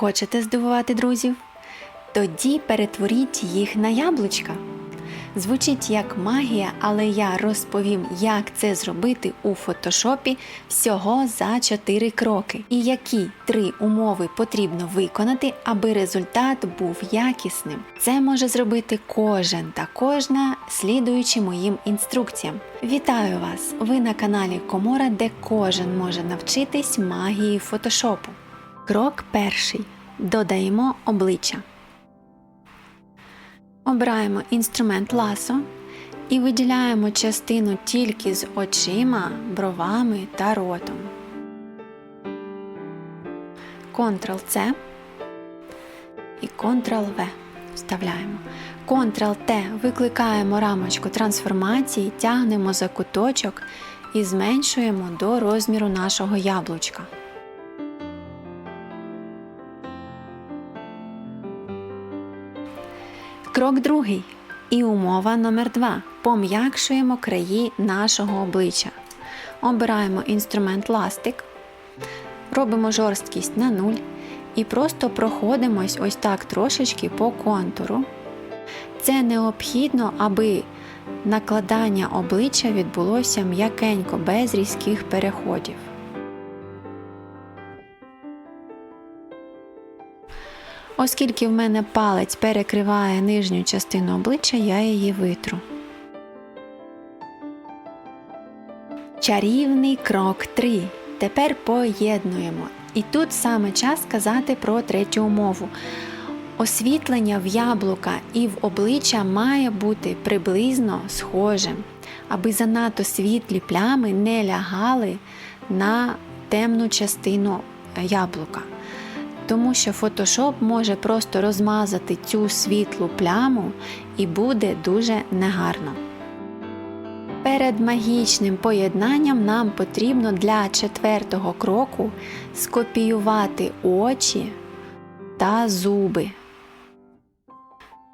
Хочете здивувати друзів? Тоді перетворіть їх на яблучка. Звучить як магія, але я розповім, як це зробити у фотошопі всього за 4 кроки, і які три умови потрібно виконати, аби результат був якісним. Це може зробити кожен та кожна, слідуючи моїм інструкціям. Вітаю вас! Ви на каналі Комора, де кожен може навчитись магії фотошопу. Крок перший. Додаємо обличчя. Обираємо інструмент ласо і виділяємо частину тільки з очима, бровами та ротом. Ctrl-C і Ctrl-V вставляємо. Ctrl-T викликаємо рамочку трансформації, тягнемо за куточок і зменшуємо до розміру нашого яблучка. Крок другий. І умова номер 2 Пом'якшуємо краї нашого обличчя. Обираємо інструмент ластик, робимо жорсткість на 0 і просто проходимось ось так трошечки по контуру. Це необхідно, аби накладання обличчя відбулося м'якенько, без різких переходів. Оскільки в мене палець перекриває нижню частину обличчя, я її витру. Чарівний крок 3. Тепер поєднуємо. І тут саме час сказати про третю умову. Освітлення в яблука і в обличчя має бути приблизно схожим, аби занадто світлі плями не лягали на темну частину яблука тому що Photoshop може просто розмазати цю світлу пляму і буде дуже негарно. Перед магічним поєднанням нам потрібно для четвертого кроку скопіювати очі та зуби.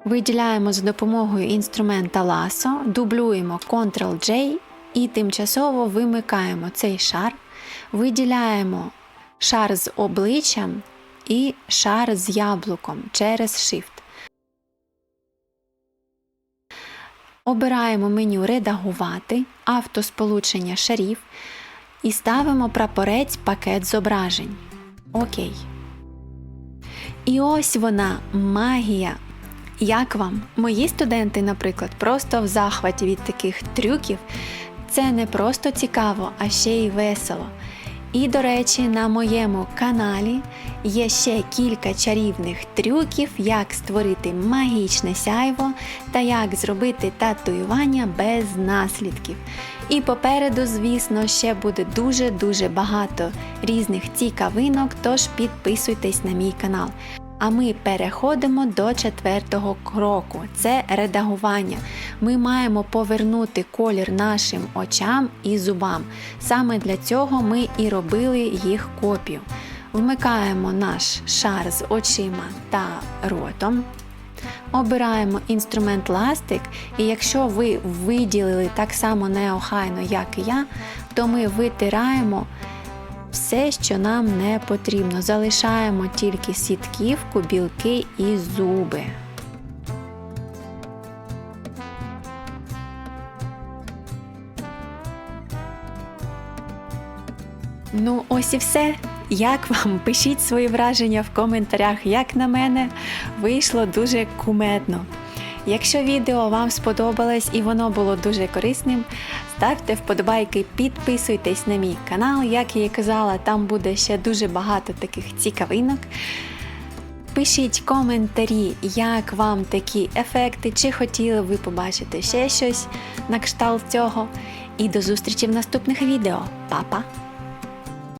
Виділяємо за допомогою інструмента ласо, дублюємо Ctrl-J і тимчасово вимикаємо цей шар, виділяємо шар з обличчям і шар з яблуком через Shift. Обираємо меню Редагувати, автосполучення шарів і ставимо прапорець пакет зображень. Окей. І ось вона магія. Як вам? Мої студенти, наприклад, просто в захваті від таких трюків. Це не просто цікаво, а ще й весело. І, до речі, на моєму каналі є ще кілька чарівних трюків, як створити магічне сяйво та як зробити татуювання без наслідків. І попереду, звісно, ще буде дуже-дуже багато різних цікавинок, тож підписуйтесь на мій канал. А ми переходимо до четвертого кроку це редагування. Ми маємо повернути колір нашим очам і зубам. Саме для цього ми і робили їх копію. Вмикаємо наш шар з очима та ротом. Обираємо інструмент ластик, і якщо ви виділили так само неохайно, як і я, то ми витираємо все, що нам не потрібно. Залишаємо тільки сітківку, білки і зуби. Ну, ось і все. Як вам? Пишіть свої враження в коментарях. Як на мене, вийшло дуже кумедно. Якщо відео вам сподобалось і воно було дуже корисним, ставте вподобайки, підписуйтесь на мій канал. Як я і казала, там буде ще дуже багато таких цікавинок. Пишіть коментарі, як вам такі ефекти, чи хотіли ви побачити ще щось на кшталт цього. І до зустрічі в наступних відео. Па-па!